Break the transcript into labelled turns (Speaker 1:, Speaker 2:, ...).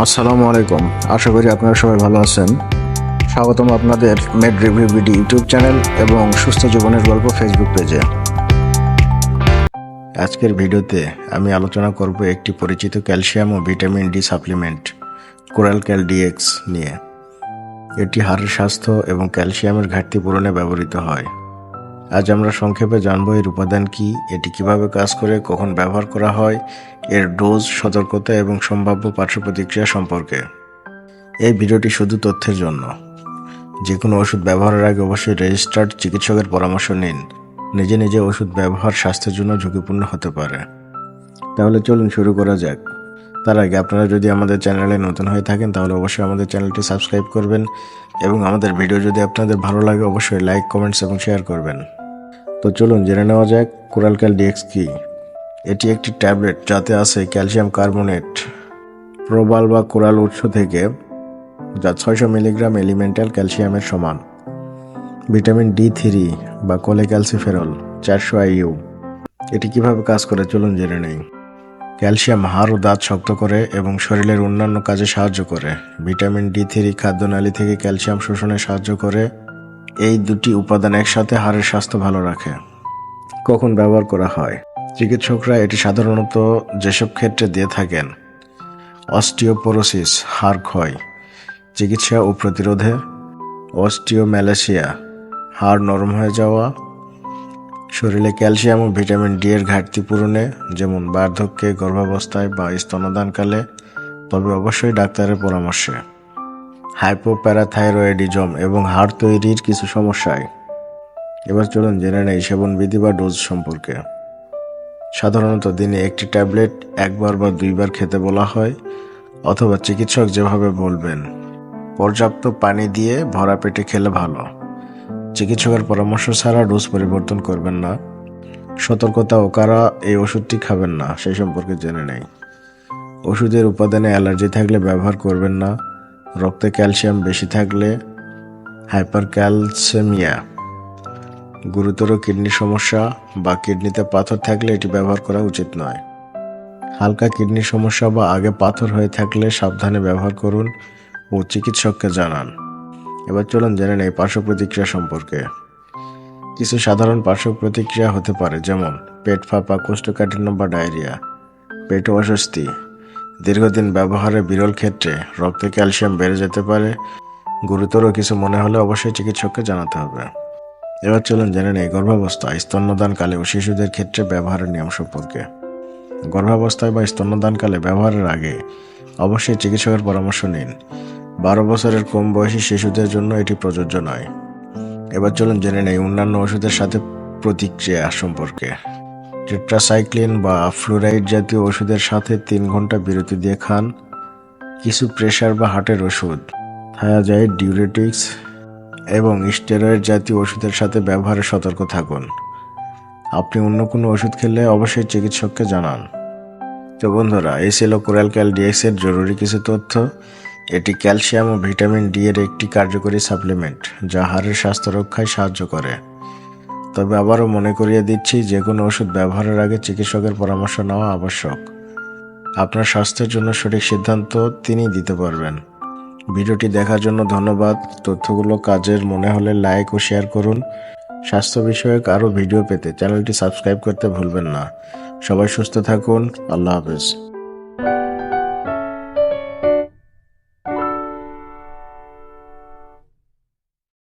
Speaker 1: আসসালামু আলাইকুম। আশা করি আপনারা সবাই ভালো আছেন। স্বাগতম আপনাদের Med review BD YouTube channel এবং সুস্থ জীবনের গল্প ফেসবুক পেজে। আজকের ভিডিওতে আমি আলোচনা করব একটি পরিচিত ক্যালসিয়াম ও vitamin D supplement Coral Cal DX নিয়ে। এটি হাড়ের স্বাস্থ্য এবং ক্যালসিয়ামের ঘাটতি পূরণে ব্যবহৃত হয়। আজ আমরা সংক্ষেপে জানব এর উপাদান কি, এটি কীভাবে কাজ করে, কখন ব্যবহার করা হয়, এর ডোজ, সতর্কতা এবং সম্ভাব্য পার্শ্ব প্রতিক্রিয়া সম্পর্কে। এই ভিডিওটি শুধু তথ্যের জন্য। যে কোনো ওষুধ ব্যবহারের আগে অবশ্যই রেজিস্টার্ড চিকিৎসকের পরামর্শ নিন। নিজে নিজে ওষুধ ব্যবহার স্বাস্থ্যের জন্য ঝুঁকিপূর্ণ হতে পারে। তাহলে চলুন শুরু করা যাক। তার আগে আপনারা যদি আমাদের চ্যানেলে নতুন হয়ে থাকেন, তাহলে অবশ্যই আমাদের চ্যানেলটি সাবস্ক্রাইব করবেন এবং আমাদের ভিডিও যদি আপনাদের ভালো লাগে, অবশ্যই লাইক, কমেন্টস এবং শেয়ার করবেন। তো চলুন জেনে নেওয়া যাক কোরালক্যাল ডিএক্স কি। এটি একটি ট্যাবলেট যাতে আছে ক্যালসিয়াম কার্বোনেট। প্রবাল বা কোরাল উৎস থেকে, যা ছয়শো মিলিগ্রাম এলিমেন্টাল ক্যালসিয়ামের সমান। ভিটামিন ডি থ্রি বা কোলে ক্যালসিফেরল চারশো আইইউ। এটি কীভাবে কাজ করে চলুন জেনে নেই। ক্যালসিয়াম হাড় ও দাঁত শক্ত করে এবং শরীরের অন্যান্য কাজে সাহায্য করে। ভিটামিন ডি থ্রি খাদ্যনালী থেকে ক্যালসিয়াম শোষণে সাহায্য করে এই দুটি উপাদান একসাথে হাড়ের স্বাস্থ্য ভালো রাখে। কখন ব্যবহার করা হয়? চিকিৎসকরা এটি সাধারণত যেসব ক্ষেত্রে দিয়ে থাকেন, অস্টিওপোরোসিস, হাড় ক্ষয়, চিকিৎসা ও প্রতিরোধে অস্টিওম্যালেশিয়া হাড় নরম হয়ে যাওয়া, শরীরে ক্যালসিয়াম ও ভিটামিন ডি এর ঘাটতি পূরণে, যেমন বার্ধক্যে, গর্ভাবস্থায় বা স্তনদানকালে, তবে অবশ্যই ডাক্তারের পরামর্শে। হাইপোপ্যারাথাইরয়েডিজম এবং হাড় তৈরির কিছু সমস্যায়। এবার চলুন জেনে নেই সেবনবিধি বা ডোজ সম্পর্কে। সাধারণত দিনে একটি ট্যাবলেট একবার বা দুইবার খেতে বলা হয় অথবা চিকিৎসক যেভাবে বলবেন, পর্যাপ্ত পানি দিয়ে ভরা পেটে খেলে ভালো। চিকিৎসকের পরামর্শ ছাড়া ডোজ পরিবর্তন করবেন না। সতর্কতা ও কারা এই ওষুধটি খাবেন না সেই সম্পর্কে জেনে নেই। ওষুধের উপাদানে অ্যালার্জি থাকলে ব্যবহার করবেন না। রক্তে ক্যালসিয়াম বেশি থাকলে হাইপার ক্যালসেমিয়া গুরুতর কিডনি সমস্যা বা কিডনিতে পাথর থাকলে এটি ব্যবহার করা উচিত নয়। হালকা কিডনি সমস্যা বা আগে পাথর হয়ে থাকলে সাবধানে ব্যবহার করুন ও চিকিৎসককে জানান। এবার চলুন জেনে নেই পার্শ্ব প্রতিক্রিয়া সম্পর্কে। কিছু সাধারণ পার্শ্ব প্রতিক্রিয়া হতে পারে, যেমন পেট ফাঁপা, কোষ্ঠকাঠিন্য বা ডায়রিয়া, পেট অস্বস্তি দীর্ঘদিন ব্যবহারে বিরল ক্ষেত্রে রক্তে ক্যালসিয়াম বেড়ে যেতে পারে। গুরুতর কিছু মনে হলে অবশ্যই চিকিৎসককে জানাতে হবে। এবার চলুন জেনে নেই গর্ভাবস্থায় স্তন্যদানকালে ও শিশুদের ক্ষেত্রে ব্যবহারের নিয়ম সম্পর্কে। গর্ভাবস্থায় বা স্তন্যদানকালে ব্যবহারের আগে অবশ্যই চিকিৎসকের পরামর্শ নিন। বারো বছরের কম বয়সী শিশুদের জন্য এটি প্রযোজ্য নয়। এবার চলুন জেনে নেই অন্যান্য ওষুধের সাথে প্রতিক্রিয়া সম্পর্কে। টেট্রাসাইক্লিন বা ফ্লুরাইড জাতীয় ওষুধের সাথে তিন ঘণ্টা বিরতি দিয়ে খান। কিছু প্রেশার বা হার্টের ওষুধ, থায়াজাইড, ডিউরেটিক্স এবং স্টেরয়েড জাতীয় ওষুধের সাথে ব্যবহারে সতর্ক থাকুন। আপনি অন্য কোনো ওষুধ খেলে অবশ্যই চিকিৎসককে জানান। তো বন্ধুরা, এই ছিল কোরাল ক্যাল ডিএক্স এর জরুরি কিছু তথ্য। এটি ক্যালসিয়াম ও ভিটামিন ডি এর একটি কার্যকরী সাপ্লিমেন্ট, যা হাড়ের স্বাস্থ্য রক্ষায় সাহায্য করে। তবে আবারও মনে করিয়ে দিচ্ছি যে কোনো ওষুধ ব্যবহারের আগে চিকিৎসকের পরামর্শ নেওয়া আবশ্যক। আপনার স্বাস্থ্যের জন্য সঠিক সিদ্ধান্ত তিনি দিতে পারবেন। ভিডিওটি দেখার জন্য ধন্যবাদ। তথ্যগুলো কাজের মনে হলে লাইক ও শেয়ার করুন। স্বাস্থ্য বিষয়ক আরও ভিডিও পেতে চ্যানেলটি সাবস্ক্রাইব করতে ভুলবেন না। সবাই সুস্থ থাকুন। আল্লাহ হাফেজ।